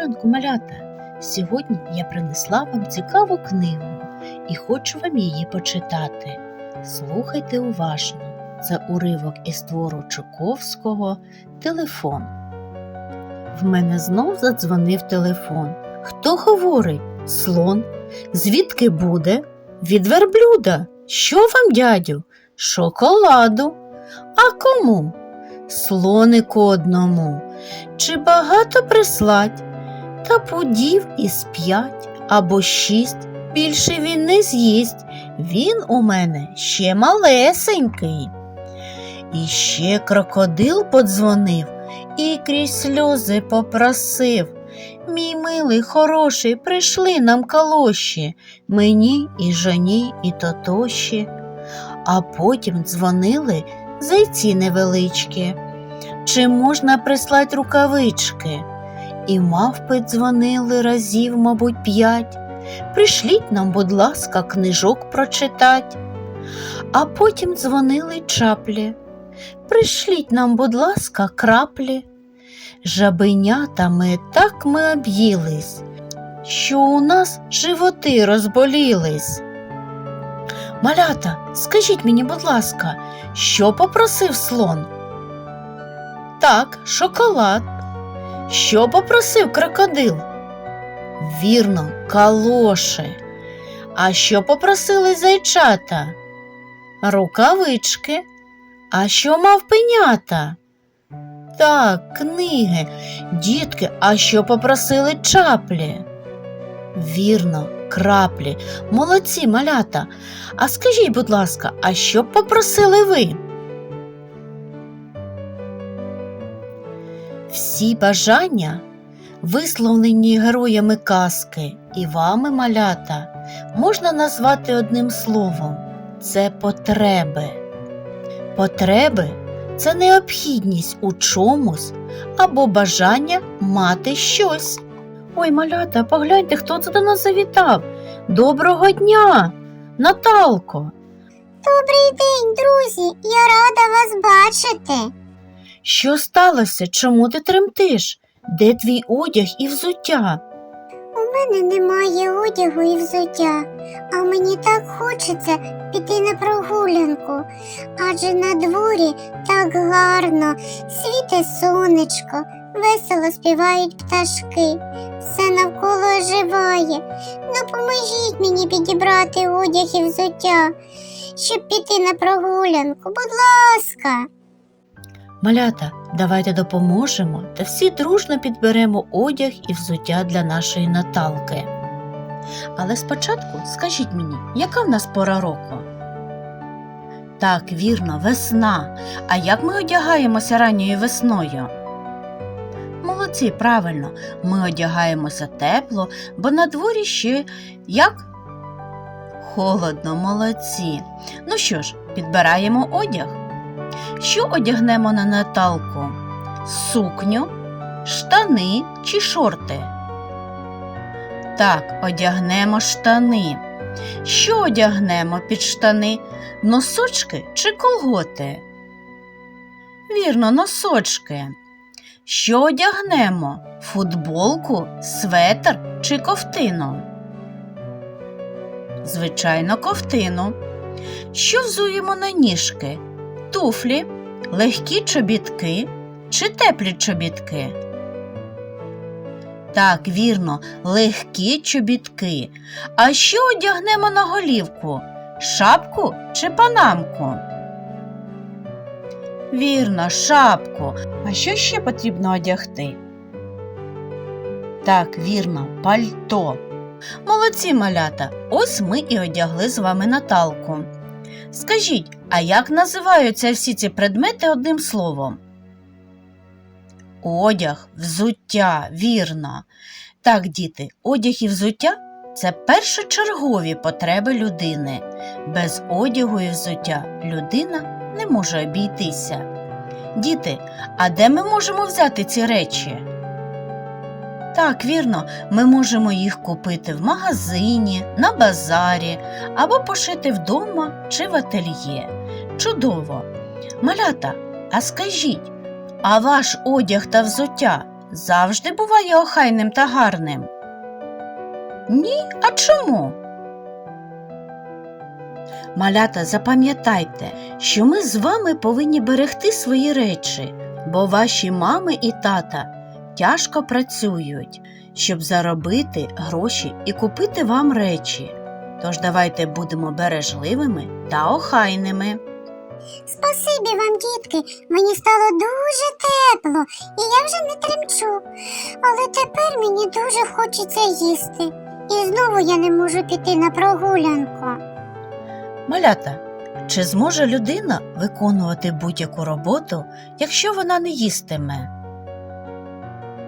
ранку, малята! Сьогодні я принесла вам цікаву книгу і хочу вам її почитати. Слухайте уважно. Це уривок із твору Чуковського Телефон. В мене знов задзвонив телефон. Хто говорить? Слон. Звідки буде? Від верблюда. Що вам, дядю? Шоколаду. А кому? Слонику одному. Чи багато прислать? Та пудів із п'ять або шість. Більше він не з'їсть. Він у мене ще малесенький. І ще крокодил подзвонив і крізь сльози попросив. Мій милий, хороший, прийшли нам калоші, мені і жоні, і тотоші. А потім дзвонили зайці невеличкі. Чи можна прислать рукавички? І мавпи дзвонили разів, мабуть, п'ять. Пришліть нам, будь ласка, книжок прочитать. А потім дзвонили чаплі. Пришліть нам, будь ласка, краплі. Жабенятами так ми об'їлись, що у нас животи розболілись. Малята, скажіть мені, будь ласка, що попросив слон? Так, шоколад. Що попросив крокодил? Вірно, калоші. А що попросили зайчата? Рукавички. А що мав пенята? Так, книги. Дітки, а що попросили чаплі? Вірно, краплі. Молодці, малята. А скажіть, будь ласка, а що попросили ви? Всі бажання, висловлені героями казки і вами, малята, можна назвати одним словом це потреби. Потреби це необхідність у чомусь або бажання мати щось. Ой, малята, погляньте, хто це до нас завітав. Доброго дня, Наталко. Добрий день, друзі! Я рада вас бачити. Що сталося? Чому ти тремтиш? Де твій одяг і взуття? У мене немає одягу і взуття, а мені так хочеться піти на прогулянку, адже на дворі так гарно, світе сонечко, весело співають пташки, все навколо оживає. Допоможіть мені підібрати одяг і взуття, щоб піти на прогулянку, будь ласка. Малята, давайте допоможемо та всі дружно підберемо одяг і взуття для нашої Наталки. Але спочатку скажіть мені, яка в нас пора року? Так, вірно, весна. А як ми одягаємося ранньою весною? Молодці, правильно, ми одягаємося тепло, бо на дворі ще як? Холодно, молодці. Ну що ж, підбираємо одяг. Що одягнемо на Наталку? Сукню, штани чи шорти? Так, одягнемо штани. Що одягнемо під штани? Носочки чи колготи? Вірно, носочки. Що одягнемо? Футболку, светр чи ковтину? Звичайно, ковтину. Що взуємо на ніжки? Туфлі, легкі чобітки чи теплі чобітки? Так, вірно, легкі чобітки. А що одягнемо на голівку? Шапку чи панамку? Вірно, шапку. А що ще потрібно одягти? Так, вірно, пальто. Молодці малята, ось ми і одягли з вами Наталку. Скажіть, а як називаються всі ці предмети одним словом? Одяг, взуття, вірно. Так, діти, одяг і взуття це першочергові потреби людини. Без одягу і взуття людина не може обійтися. Діти, а де ми можемо взяти ці речі? Так, вірно, ми можемо їх купити в магазині, на базарі або пошити вдома чи в ательє. Чудово! Малята, а скажіть, а ваш одяг та взуття завжди буває охайним та гарним? Ні, а чому? Малята, запам'ятайте, що ми з вами повинні берегти свої речі, бо ваші мами і тата тяжко працюють, щоб заробити гроші і купити вам речі. Тож давайте будемо бережливими та охайними. Спасибі вам, дітки. Мені стало дуже тепло, і я вже не тремчу. Але тепер мені дуже хочеться їсти. І знову я не можу піти на прогулянку. Малята, чи зможе людина виконувати будь-яку роботу, якщо вона не їстиме?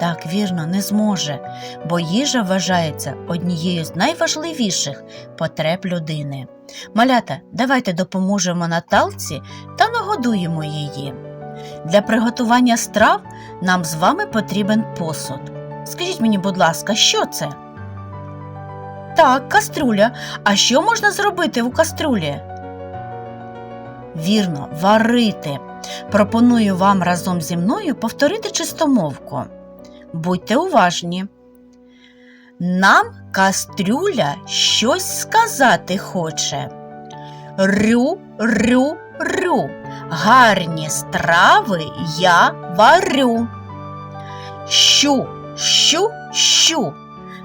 Так, вірно, не зможе, бо їжа вважається однією з найважливіших потреб людини. Малята, давайте допоможемо Наталці та нагодуємо її. Для приготування страв нам з вами потрібен посуд. Скажіть мені, будь ласка, що це? Так, каструля. А що можна зробити у каструлі? Вірно, варити. Пропоную вам разом зі мною повторити чистомовку. Будьте уважні. Нам кастрюля щось сказати хоче. Рю, рю, рю. Гарні страви я варю. Щу, щу, щу.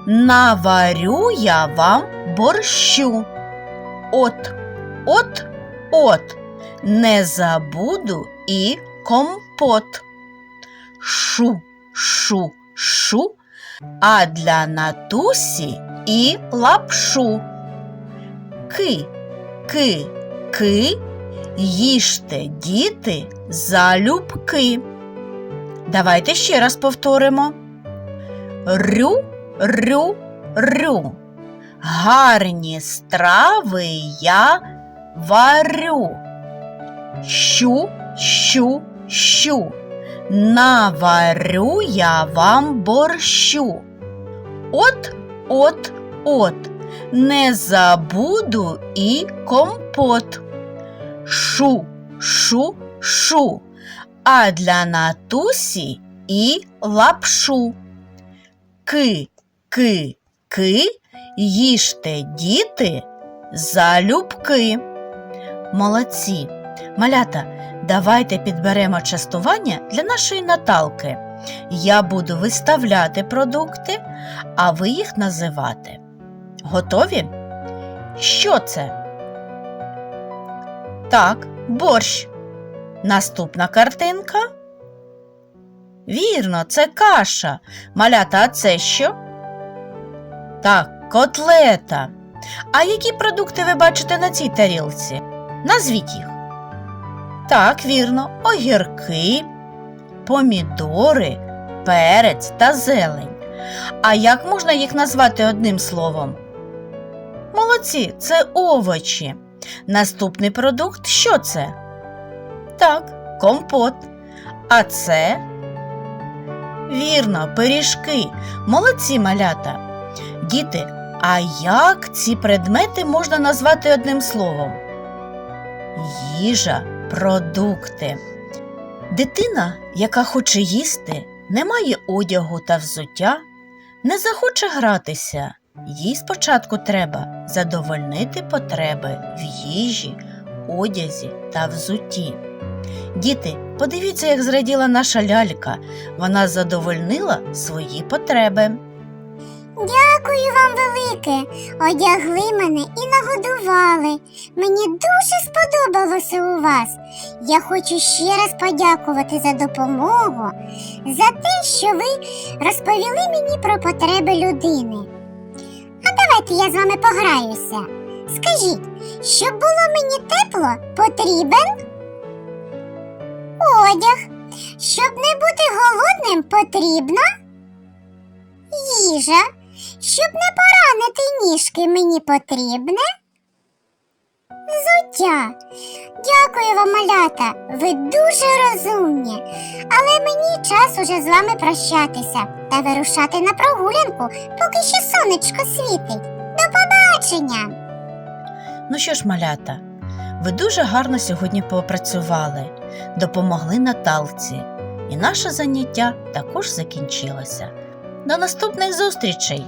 Наварю я вам борщу. От, от, от, не забуду і компот. Шу, шу, шу, а для натусі і лапшу. Ки, ки, ки, їжте, діти, залюбки. Давайте ще раз повторимо. Рю, рю, рю. Гарні страви я варю. Щу, щу, щу. Наварю я вам борщу. От, от, от. Не забуду і компот. Шу, шу, шу. А для натусі і лапшу. Ки, ки, ки, їжте, діти, залюбки. Молодці. Малята, давайте підберемо частування для нашої Наталки. Я буду виставляти продукти, а ви їх називати. Готові? Що це? Так, борщ. Наступна картинка. Вірно, це каша. Малята, а це що? Так, котлета. А які продукти ви бачите на цій тарілці? Назвіть їх. Так, вірно, огірки, помідори, перець та зелень. А як можна їх назвати одним словом? Молодці, це овочі. Наступний продукт що це? Так, компот. А це? Вірно, пиріжки. Молодці малята. Діти, а як ці предмети можна назвати одним словом? Їжа, продукти. Дитина, яка хоче їсти, не має одягу та взуття, не захоче гратися. Їй спочатку треба задовольнити потреби в їжі, одязі та взутті. Діти, подивіться, як зраділа наша лялька. Вона задовольнила свої потреби. Дякую вам велике. Одягли мене і нагодували. Мені дуже сподобалося у вас. Я хочу ще раз подякувати за допомогу, за те, що ви розповіли мені про потреби людини. А давайте я з вами пограюся. Скажіть, щоб було мені тепло, потрібен одяг. Щоб не бути голодним, потрібна їжа. Щоб не поранити ніжки, мені потрібне взуття. Дякую вам, малята. Ви дуже розумні. Але мені час уже з вами прощатися та вирушати на прогулянку, поки ще сонечко світить. До побачення! Ну що ж, малята, ви дуже гарно сьогодні попрацювали, допомогли Наталці. і наше заняття також закінчилося. До наступних зустрічей!